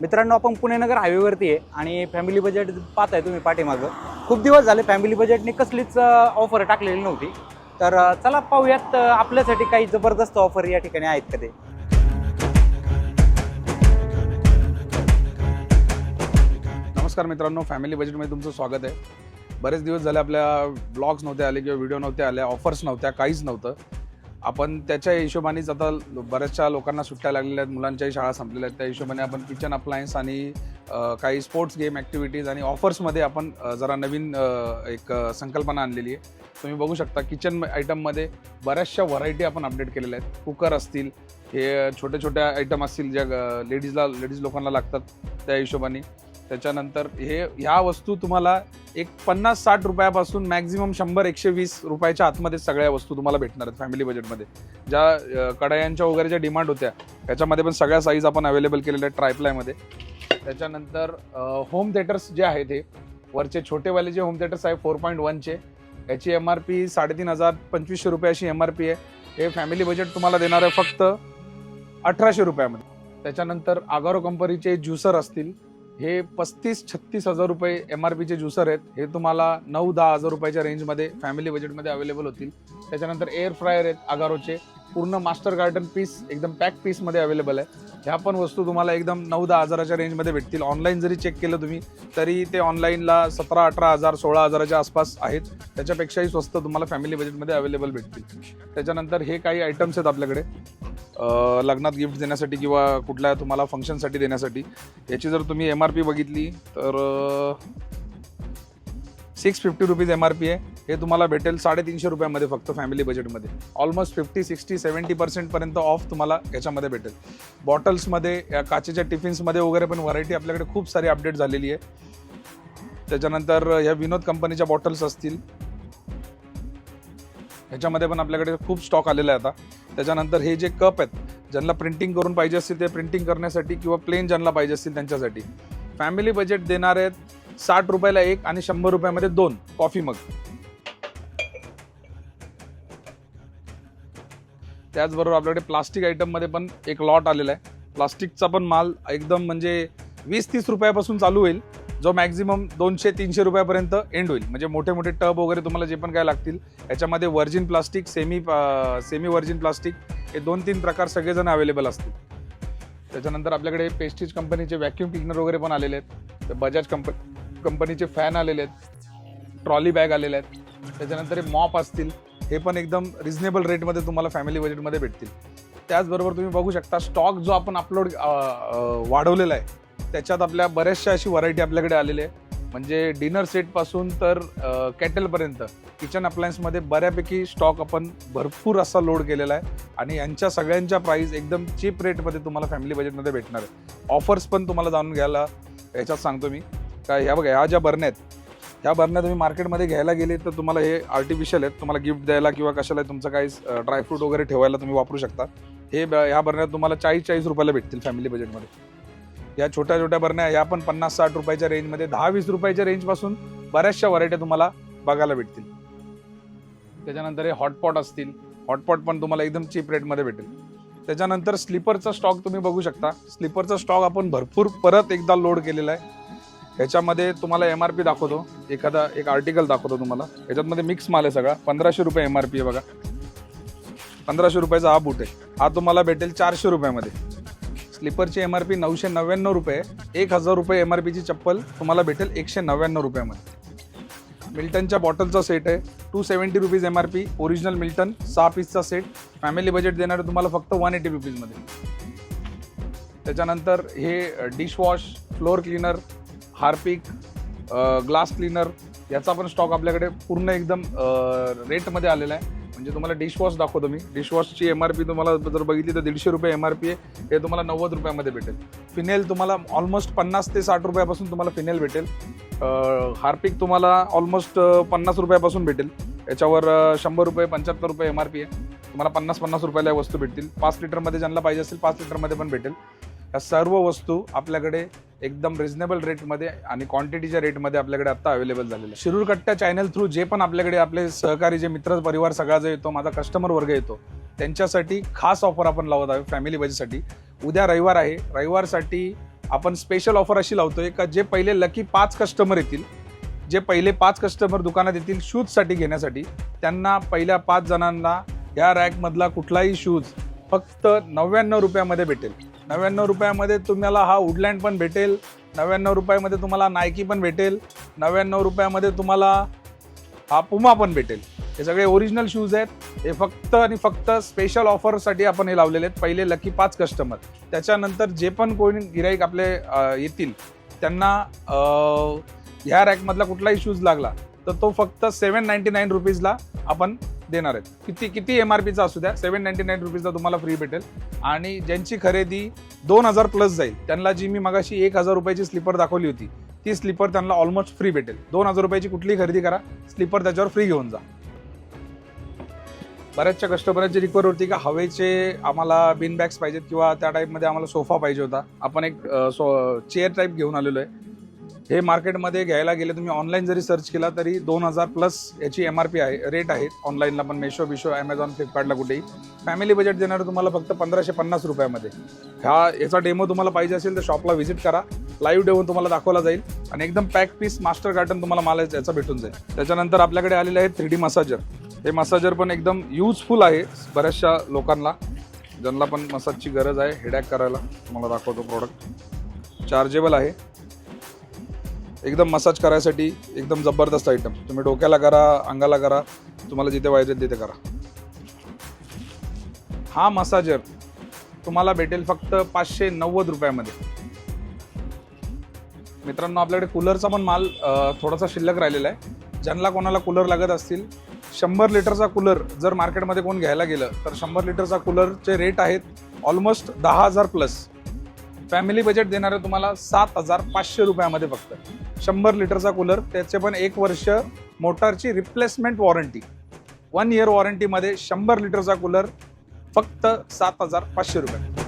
मित्रांनो आपण पुणेनगर हायवेवरती आहे आणि फॅमिली बजेट पाहताय तुम्ही पाठीमागं. खूप दिवस झाले फॅमिली बजेटने कसलीच ऑफर टाकलेली नव्हती. तर चला पाहूयात आपल्यासाठी काही जबरदस्त ऑफर या ठिकाणी आहेत का ते? नमस्कार मित्रांनो फॅमिली बजेटमध्ये तुमचं स्वागत आहे. बरेच दिवस झाले आपल्या ब्लॉग्स नव्हते आले किंवा व्हिडिओ नव्हते आले ऑफर्स नव्हत्या काहीच नव्हतं. आपण त्याच्या हिशोबानेच आता बऱ्याचशा लोकांना सुट्ट्या लागलेल्या आहेत मुलांच्याही शाळा संपलेल्या आहेत. त्या हिशोबाने आपण किचन अप्लायन्स आणि काही स्पोर्ट्स गेम ॲक्टिव्हिटीज आणि ऑफर्समध्ये आपण जरा नवीन एक संकल्पना आणलेली आहे. तुम्ही बघू शकता किचन आयटममध्ये बऱ्याचशा व्हरायटी आपण अपडेट केलेल्या आहेत. कुकर असतील हे छोट्या छोट्या आयटम असतील ज्या लेडीजला लेडीज लोकांना लागतात त्या हिशोबाने. त्याच्यानंतर हे ह्या वस्तू तुम्हाला एक पन्नास साठ रुपयापासून मॅक्झिमम शंभर एकशे वीस रुपयाच्या आतमध्ये सगळ्या वस्तू तुम्हाला भेटणार आहेत फॅमिली बजेटमध्ये ज्या अ, कढायांच्या वगैरे ज्या डिमांड होत्या त्याच्यामध्ये पण सगळ्या साईज आपण अवेलेबल केलेल्या आहेत ट्रायप्लायमध्ये. त्याच्यानंतर होम थिएटर्स जे आहेत हे वरचे छोटेवाले जे होम थिएटर्स आहे फोर पॉईंट वनचे याची एम आर पी साडेतीन हजार पंचवीसशे रुपये अशी एम आर पी आहे. हे फॅमिली बजेट तुम्हाला देणार आहे फक्त अठराशे रुपयामध्ये. त्याच्यानंतर आगारो कंपनीचे ज्युसर असतील हे पस्तीस छत्तीस हजार रुपये एम आर पीचे ज्युसर आहेत. हे तुम्हाला नऊ दहा हजार रुपयाच्या रेंजमध्ये फॅमिली बजेटमध्ये अवेलेबल होतील. त्याच्यानंतर एअर फ्रायर आहेत आगारोचे. पूर्ण मास्टर गार्डन पीस एकदम पॅक पीसमध्ये अवेलेबल आहे. ह्या पण वस्तू तुम्हाला एकदम नऊ दहा हजाराच्या रेंजमध्ये भेटतील. ऑनलाईन जरी चेक केलं तुम्ही तरी ते ऑनलाईनला सतरा अठरा हजार सोळा हजाराच्या आसपास आहेत. त्याच्यापेक्षाही स्वस्त तुम्हाला फॅमिली बजेटमध्ये अवेलेबल भेटतील. त्याच्यानंतर हे काही आयटम्स आहेत आपल्याकडे. लग्नात गिफ्ट देण्यासाठी किंवा कुठल्या तुम्हाला फंक्शनसाठी देण्यासाठी. याची जर तुम्ही एम आर पी बघितली तर six fifty rupees M R P आहे. हे तुम्हाला भेटेल साडेतीनशे रुपयामध्ये फक्त फॅमिली बजेटमध्ये ऑलमोस्ट फिफ्टी सिक्स्टी सेवन्टी पर्सेंटपर्यंत ऑफ तुम्हाला याच्यामध्ये भेटेल. बॉटल्समध्ये या काचेच्या टिफिन्समध्ये वगैरे पण व्हरायटी आपल्याकडे खूप सारी अपडेट झालेली आहे. त्याच्यानंतर ह्या विनोद कंपनीच्या बॉटल्स असतील. ह्याच्यामध्ये पण आपल्याकडे खूप स्टॉक आलेला आहे आता. त्याच्यानंतर हे जे कप आहेत ज्यांना प्रिंटिंग करून पाहिजे असतील ते प्रिंटिंग करण्यासाठी किंवा प्लेन ज्यांना पाहिजे असतील त्यांच्यासाठी. फॅमिली बजेट देणार आहेत साठ रुपयाला एक आणि शंभर रुपयामध्ये दोन. कॉफी मग त्याचबरोबर आपल्याकडे प्लास्टिक आयटममध्ये पण एक लॉट आलेला आहे. प्लास्टिकचा पण माल एकदम म्हणजे वीस तीस रुपयापासून चालू होईल. जो मॅक्झिमम दोनशे तीनशे रुपयापर्यंत एंड होईल. म्हणजे मोठे मोठे टब वगैरे तुम्हाला जे पण काय लागतील याच्यामध्ये virgin plastic semi semi virgin plastic हे दोन तीन प्रकार सगळेजण अवेलेबल असतील. त्याच्यानंतर आपल्याकडे पेस्टिज कंपनीचे व्हॅक्यूम क्लिनर वगैरे पण आलेले आहेत. तर बजाज कंप कंपनीचे फॅन आलेले आहेत. ट्रॉली बॅग आलेले आहेत. त्याच्यानंतर हे मॉप असतील. हे पण एकदम रिझनेबल रेटमध्ये तुम्हाला फॅमिली बजेटमध्ये भेटतील. त्याचबरोबर तुम्ही बघू शकता स्टॉक जो आपण अपलोड वाढवलेला आहे त्याच्यात आपल्या बऱ्याचशा अशी व्हरायटी आपल्याकडे आलेली आहे. म्हणजे डिनर सेटपासून तर कॅटलपर्यंत किचन अप्लायन्समध्ये बऱ्यापैकी स्टॉक आपण भरपूर असा लोड केलेला आहे. आणि यांच्या सगळ्यांच्या प्राईस एकदम चीप रेटमध्ये तुम्हाला फॅमिली बजेटमध्ये भेटणार आहे. ऑफर्स पण तुम्हाला जाणून घ्यायला याच्यात सांगतो मी. काय ह्या बघा ह्या ज्या बरण्या आहेत ह्या बरण्या तुम्ही मार्केटमध्ये घ्यायला गेले तर तुम्हाला हे आर्टिफिशियल आहेत. तुम्हाला गिफ्ट द्यायला किंवा कशाला तुमचं काही ड्रायफ्रूट वगैरे ठेवायला तुम्ही वापरू शकता. हे ब- ह्या बरण्यात तुम्हाला चाळीस चाळीस रुपयाला भेटतील फॅमिली बजेटमध्ये या छोट्या छोट्या बरण्या या पण पन्नास साठ रुपयाच्या रेंजमध्ये दहा वीस रुपयाच्या रेंजपासून बऱ्याचशा व्हरायट्या तुम्हाला बघायला भेटतील. त्याच्यानंतर हे हॉटपॉट असतील. हॉटपॉट पण तुम्हाला एकदम चीप रेटमध्ये भेटेल. त्याच्यानंतर स्लीपरचा स्टॉक तुम्ही बघू शकता. स्लीपरचा स्टॉक आपण भरपूर परत एकदा लोड केलेला आहे. ह्याच्यामध्ये तुम्हाला एम आर पी दाखवतो. एखादा एक आर्टिकल दाखवतो तुम्हाला. ह्याच्यामध्ये मिक्स माल आहे सगळा. पंधराशे रुपये एम आर पी आहे बघा. पंधराशे रुपयाचा हा बूट आहे. हा तुम्हाला भेटेल चारशे रुपयामध्ये. स्लीपरची एम आर पी नऊशे नव्याण्णव रुपये एक हजार रुपये एम आर पीची चप्पल तुम्हाला भेटेल एकशे नव्याण्णव रुपयामध्ये. मिल्टनच्या बॉटलचा सेट आहे two seventy rupees M R P original Milton सहा पीसचा सेट. फॅमिली बजेट देणार तुम्हाला फक्त वन एटी रुपीजमध्ये त्याच्यानंतर हे dishwash floor cleaner Harpic glass cleaner याचा पण स्टॉक आपल्याकडे पूर्ण एकदम रेटमध्ये आलेला आहे. म्हणजे तुम्हाला डिशवॉश दाखवतो मी. डिशवॉशची एम आर पी तुम्हाला जर बघितली तर दीडशे रुपये एम आर पी आहे. हे तुम्हाला नव्वद रुपयामध्ये भेटेल. फिनेल तुम्हाला ऑलमोस्ट पन्नास ते साठ रुपयापासून तुम्हाला फिनेल भेटेल. हार्पिक तुम्हाला ऑलमोस्ट पन्नास रुपयापासून भेटेल. याच्यावर शंभर रुपये पंच्याहत्तर रुपये एम आर पी आहे. तुम्हाला पन्नास पन्नास रुपयाला या वस्तू भेटतील. पाच लिटरमध्ये ज्यांना पाहिजे असेल पाच लिटरमध्ये पण भेटेल. या सर्व वस्तू आपल्याकडे एकदम रिझनेबल रेटमध्ये आणि क्वांटिटीच्या रेटमध्ये आपल्याकडे आत्ता अवेलेबल झालेलं आहे शिरूरकट्ट्या चॅनल थ्रू जे पण आपल्याकडे आपले सहकारी जे मित्र परिवार सगळा जो येतो माझा कस्टमर वर्ग येतो त्यांच्यासाठी खास ऑफर आपण लावत आहे फॅमिली बजेटसाठी उद्या रविवार आहे. रविवारसाठी आपण स्पेशल ऑफर अशी लावतोय का जे पहिले लकी पाच कस्टमर येतील जे पहिले पाच कस्टमर दुकानात येतील शूजसाठी घेण्यासाठी त्यांना पहिल्या पाच जणांना या रॅकमधला कुठलाही शूज फक्त नव्याण्णव रुपयामध्ये भेटेल. नव्याण्णव रुपयामध्ये तुम्हाला हा वुडलँड पण भेटेल. नव्याण्णव रुपयामध्ये तुम्हाला नायकी पण भेटेल. नव्याण्णव रुपयामध्ये तुम्हाला हा पुमा पण भेटेल. हे सगळे ओरिजिनल शूज आहेत. हे फक्त आणि फक्त स्पेशल ऑफरसाठी आपण हे लावलेले आहेत. पहिले लकी पाच कस्टमर त्याच्यानंतर जे पण कोणी गिराईक आपले येतील त्यांना ह्या रॅकमधला कुठलाही शूज लागला तर तो फक्त सेवन नाईन्टी नाईन रुपीजला आपण देणार आहेत. किती किती एम आर पीचा असू द्या सेवन नाईन्टी नाईन रुपीजचा तुम्हाला फ्री भेटेल. आणि ज्यांची खरेदी दोन हजार प्लस जाईल त्यांना जी मी मगाशी एक हजार रुपयाची स्लीपर दाखवली होती ती स्लीपर त्यांना ऑलमोस्ट फ्री भेटेल. दोन हजार रुपयाची कुठलीही खरेदी करा स्लीपर त्याच्यावर फ्री घेऊन जा. बऱ्याचशा कस्टमरांची रिक्वायर होती का हवेचे आम्हाला बिन बॅग्स पाहिजेत किंवा त्या टाईपमध्ये आम्हाला सोफा पाहिजे होता. आपण एक सो चेअर टाईप घेऊन आलेलो आहे. हे मार्केटमध्ये घ्यायला गेले तुम्ही ऑनलाईन जरी सर्च केला तरी दोन हजार प्लस याची एम आर पी आहे रेट आहे ऑनलाईनला पण मेशो बिशो ॲमेझॉन फ्लिपकार्टला कुठेही. फॅमिली बजेट देणार तुम्हाला फक्त पंधराशे पन्नास रुपयामध्ये. ह्या याचा डेमो तुम्हाला पाहिजे असेल तर शॉपला व्हिजिट करा. लाईव्ह डेमो तुम्हाला दाखवला जाईल. आणि एकदम पॅक पीस मास्टर गार्डन तुम्हाला माल याचा भेटून जाईल. त्याच्यानंतर आपल्याकडे आलेले आहेत थ्री डी मसाजर हे मसाजर पण एकदम यूजफुल आहे बऱ्याचशा लोकांना. ज्यांना पण मसाजची गरज आहे हेडॅक करायला. तुम्हाला दाखवतो प्रॉडक्ट चार्जेबल आहे. एकदम मसाज करायसाठी एकदम जबरदस्त आयटम तुम्ही डोक्याला करा अंगाला करा तुम्हाला जिथे पाहिजे तिथे करा. हा मसाजर तुम्हाला भेटेल फक्त पाचशे नव्वद रुपयामध्ये. मित्रांनो आपल्याकडे कूलरचा पण माल थोडासा शिल्लक राहिलेला आहे. ज्यांना कोणाला कूलर लागत असतील शंभर लिटरचा कूलर जर मार्केटमध्ये कोण घ्यायला गेलं तर शंभर लिटरचा कूलरचे रेट आहेत ऑलमोस्ट दहा हजार प्लस फॅमिली बजेट देणारे तुम्हाला सात हजार पाचशे रुपयामध्ये फक्त. शंभर लिटरचा कूलर त्याचे पण एक वर्ष मोटारची रिप्लेसमेंट वॉरंटी वन इयर वॉरंटीमध्ये शंभर लिटरचा कूलर फक्त सात हजार पाचशे रुपये.